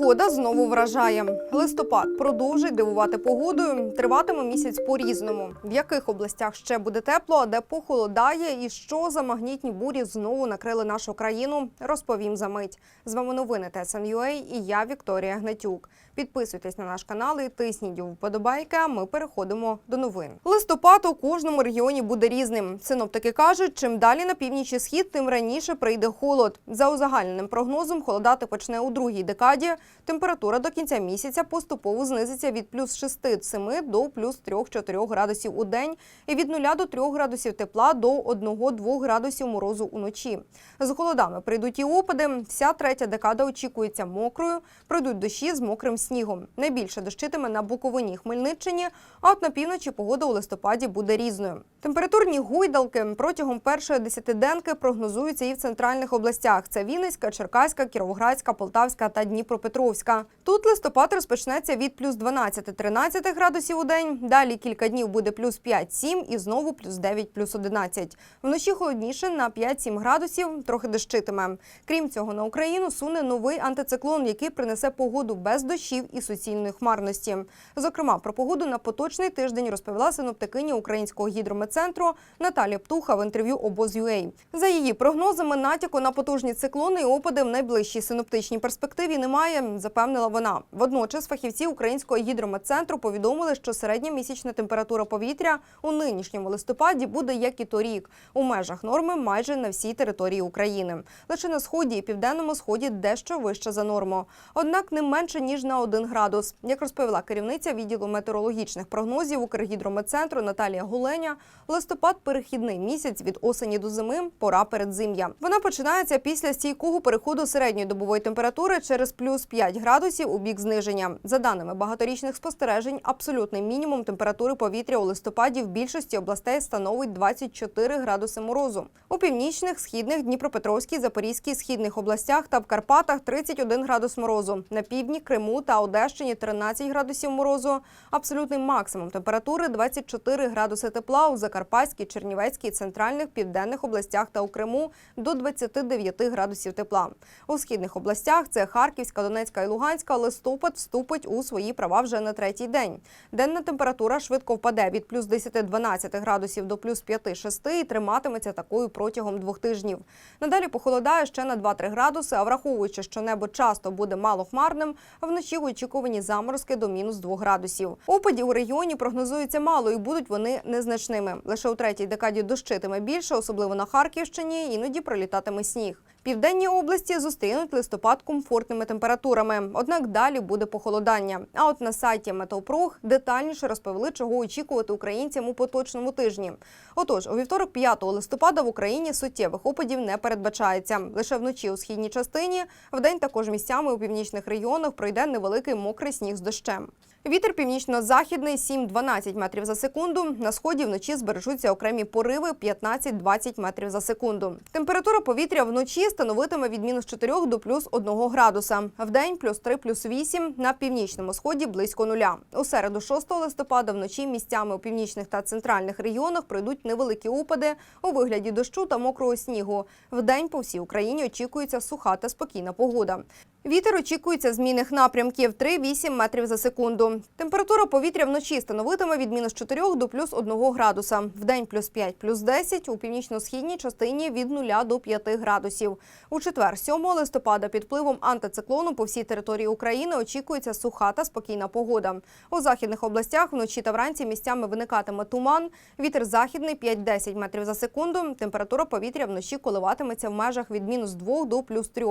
Погода знову вражає. Листопад продовжить дивувати погодою. Триватиме місяць по-різному. В яких областях ще буде тепло, а де похолодає, і що за магнітні бурі знову накрили нашу країну, розповім за мить. З вами новини ТСНЮА і я Вікторія Гнатюк. Підписуйтесь на наш канал і тисніть вподобайки. А ми переходимо до новин. Листопад у кожному регіоні буде різним. Синоптики кажуть, чим далі на північ і схід, тим раніше прийде холод. За узагальненим прогнозом, холодати почне у другій декаді. Температура до кінця місяця поступово знизиться від плюс 6-7 до плюс 3-4 градусів у день і від 0 до 3 градусів тепла до 1-2 градусів морозу уночі. З холодами прийдуть і опади. Вся третя декада очікується мокрою. Пройдуть дощі з мокрим снігом. Найбільше дощитиме на Буковині, Хмельниччині, а от на півночі погода у листопаді буде різною. Температурні гойдалки протягом першої десятиденки прогнозуються і в центральних областях: це Вінницька, Черкаська, Кіровоградська, Полтавська та Дніпропетровська. Тут листопад розпочнеться від плюс 12-13 градусів у день. Далі кілька днів буде плюс 5-7 і знову плюс 9, плюс 11. Вночі холодніше на 5-7 градусів, трохи дощитиме. Крім цього, на Україну суне новий антициклон, який принесе погоду без дощів і суцільної хмарності. Зокрема, про погоду на поточний тиждень розповіла синоптикиня Українського гідрометцентру Наталія Птуха в інтерв'ю обоз.ua. За її прогнозами, натяку на потужні циклони і опади в найближчій синоптичній перспективі немає, запевнила вона. Водночас фахівці Українського гідрометцентру повідомили, що середня місячна температура повітря у нинішньому листопаді буде як і торік, у межах норми майже на всій території України. Лише на сході і південному сході дещо вище за норму. Однак не менше ніж на 1 градус. Як розповіла керівниця відділу метеорологічних прогнозів Укргідрометцентру Наталія Гуленя, листопад перехідний місяць від осені до зими, пора передзим'я. Вона починається після стійкого переходу середньої добової температури через плюс 5 градусів у бік зниження. За даними багаторічних спостережень, абсолютний мінімум температури повітря у листопаді в більшості областей становить 24 градуси морозу. У північних, східних, Дніпропетровській, Запорізькій, східних областях та в Карпатах 31 градус морозу. На півдні, Криму та Одещині 13 градусів морозу. Абсолютний максимум температури 24 градуси тепла у Закарпатській, Чернівецькій, центральних, південних областях та у Криму до 29 градусів тепла. У східних областях це Харківська, Донецька і Луганська. Листопад вступить у свої права вже на третій день. Денна температура швидко впаде від плюс 10-12 градусів до плюс 5-6 і триматиметься такою протягом двох тижнів. Надалі похолодає ще на 2-3 градуси, а враховуючи, що небо часто буде малохмарним, вночі очікувані заморозки до мінус 2 градусів. Опадів у регіоні прогнозується мало і будуть вони незначними. Лише у третій декаді дощитиме більше, особливо на Харківщині, іноді пролітатиме сніг. Південні області зустрінуть листопад комфортними температурами. Однак далі буде похолодання. А от на сайті Метеопрог детальніше розповіли, чого очікувати українцям у поточному тижні. Отож, у вівторок, 5 листопада в Україні суттєвих опадів не передбачається. Лише вночі у східній частині, вдень також місцями у північних регіонах пройде невеликий мокрий сніг з дощем. Вітер північно-західний 7-12 метрів за секунду. На сході вночі збережуться окремі пориви 15-20 метрів за секунду. Температура повітря вночі становитиме від мінус 4 до плюс 1 градуса. Вдень плюс 3, плюс 8, на північному сході близько нуля. У середу 6 листопада вночі місцями у північних та центральних регіонах пройдуть невеликі опади у вигляді дощу та мокрого снігу. Вдень по всій Україні очікується суха та спокійна погода. Вітер очікується змінних напрямків 3-8 метрів за секунду. Температура повітря вночі становитиме від мінус 4 до плюс 1 градуса. Вдень плюс 5, плюс 10, у північно-східній частині від 0 до 5 градусів. У четвер, 7 листопада, під впливом антициклону по всій території України очікується суха та спокійна погода. У західних областях вночі та вранці місцями виникатиме туман. Вітер західний 5-10 метрів за секунду. Температура повітря вночі коливатиметься в межах від мінус 2 до плюс 3.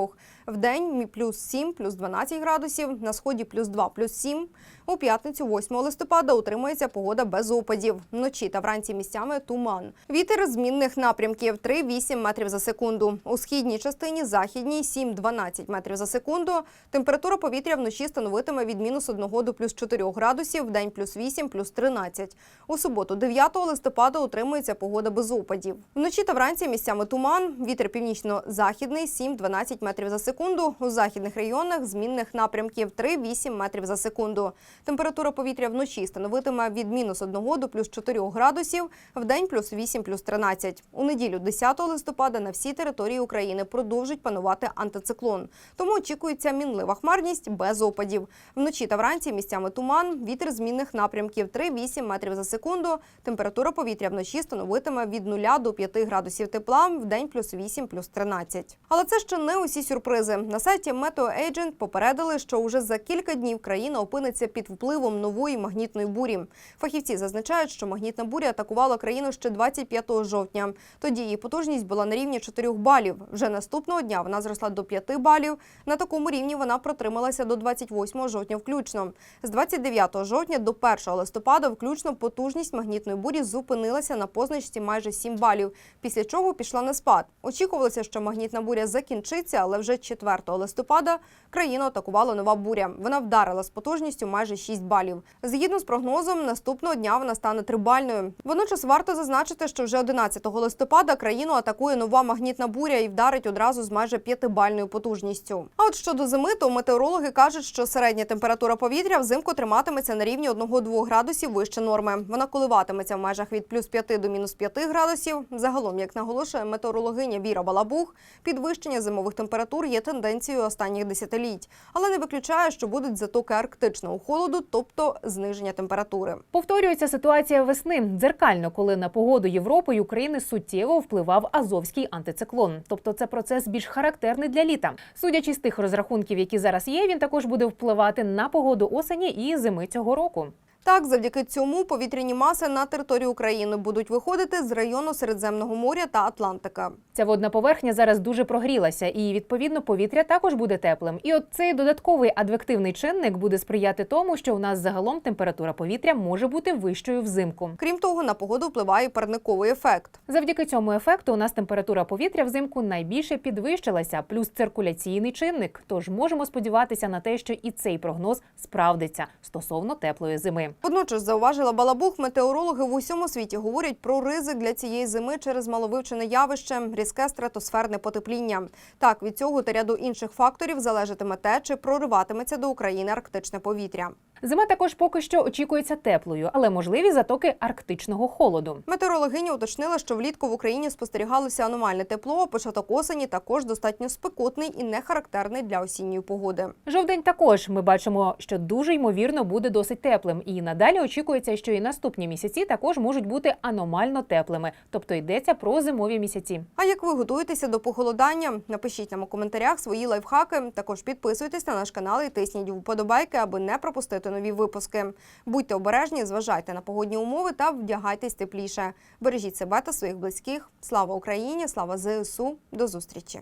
Вдень плюс 7, плюс 12 градусів, на сході плюс 2, плюс 7. У п'ятницю, 8 листопада, утримується погода без опадів. Вночі та вранці місцями туман. Вітер змінних напрямків 3-8 метрів за секунду. У східній частині, західній 7-12 метрів за секунду. Температура повітря вночі становитиме від мінус 1 до плюс 4 градусів, в день плюс 8, плюс 13. У суботу, 9 листопада, утримується погода без опадів. Вночі та вранці місцями туман. Вітер північно-західний 7-12 метрів за секунду. У західних районах змінних напрямків 3-8 метрів за секунду. Температура повітря вночі становитиме від мінус 1 до плюс 4 градусів, в день плюс 8, плюс 13. У неділю 10 листопада на всій території України продовжить панувати антициклон. Тому очікується мінлива хмарність без опадів. Вночі та вранці місцями туман, вітер змінних напрямків 3-8 метрів за секунду. Температура повітря вночі становитиме від 0 до 5 градусів тепла, в день плюс 8, плюс 13. Але це ще не усі сюрпризи. На сайті Meteo Agent попередили, що уже за кілька днів країна опиниться під впливом нової магнітної бурі. Фахівці зазначають, що магнітна буря атакувала країну ще 25 жовтня. Тоді її потужність була на рівні 4 балів. Вже наступного дня вона зросла до 5 балів. На такому рівні вона протрималася до 28 жовтня включно. З 29 жовтня до 1 листопада включно потужність магнітної бурі зупинилася на позначці майже 7 балів, після чого пішла на спад. Очікувалося, що магнітна буря закінчиться, але вже 4 листопада країну атакувала нова буря. Вона вдарила з потужністю майже 6 балів. Згідно з прогнозом, наступного дня вона стане трибальною. Водночас варто зазначити, що вже 11 листопада країну атакує нова магнітна буря і вдарить одразу з майже 5-бальною потужністю. А от щодо зими, то метеорологи кажуть, що середня температура повітря взимку триматиметься на рівні 1-2 градусів вище норми. Вона коливатиметься в межах від плюс 5 до мінус 5 градусів. Загалом, як наголошує метеорологиня Віра Балабух, підвищення зимових температур є тенденцією останніх десятиліть, але не виключає, що будуть затоки арктичного холоду, тобто зниження температури. Повторюється ситуація весни дзеркально, коли на погоду Європи й України суттєво впливав азовський антициклон. Тобто, це процес більш характерний для літа. Судячи з тих розрахунків, які зараз є, він також буде впливати на погоду осені і зими цього року. Так, завдяки цьому повітряні маси на території України будуть виходити з району Середземного моря та Атлантика. Ця водна поверхня зараз дуже прогрілася, і відповідно повітря також буде теплим. І от цей додатковий адвективний чинник буде сприяти тому, що у нас загалом температура повітря може бути вищою взимку. Крім того, на погоду впливає парниковий ефект. Завдяки цьому ефекту у нас температура повітря взимку найбільше підвищилася, плюс циркуляційний чинник. Тож можемо сподіватися на те, що і цей прогноз справдиться стосовно теплої зими. Водночас зауважила Балабух, метеорологи в усьому світі говорять про ризик для цієї зими через маловивчене явище різке стратосферне потепління. Так від цього та ряду інших факторів залежатиме те, чи прориватиметься до України арктичне повітря. Зима також поки що очікується теплою, але можливі затоки арктичного холоду. Метеорологиня уточнила, що влітку в Україні спостерігалося аномальне тепло, а початок осені також достатньо спекотний і не характерний для осінньої погоди. Жовдень також ми бачимо, що дуже ймовірно буде досить теплим, і надалі очікується, що і наступні місяці також можуть бути аномально теплими, тобто йдеться про зимові місяці. А як ви готуєтеся до похолодання? Напишіть нам у коментарях свої лайфхаки. Також підписуйтесь на наш канал і тисніть вподобайки, аби не пропустити нові випуски. Будьте обережні, зважайте на погодні умови та вдягайтесь тепліше. Бережіть себе та своїх близьких. Слава Україні! Слава ЗСУ! До зустрічі!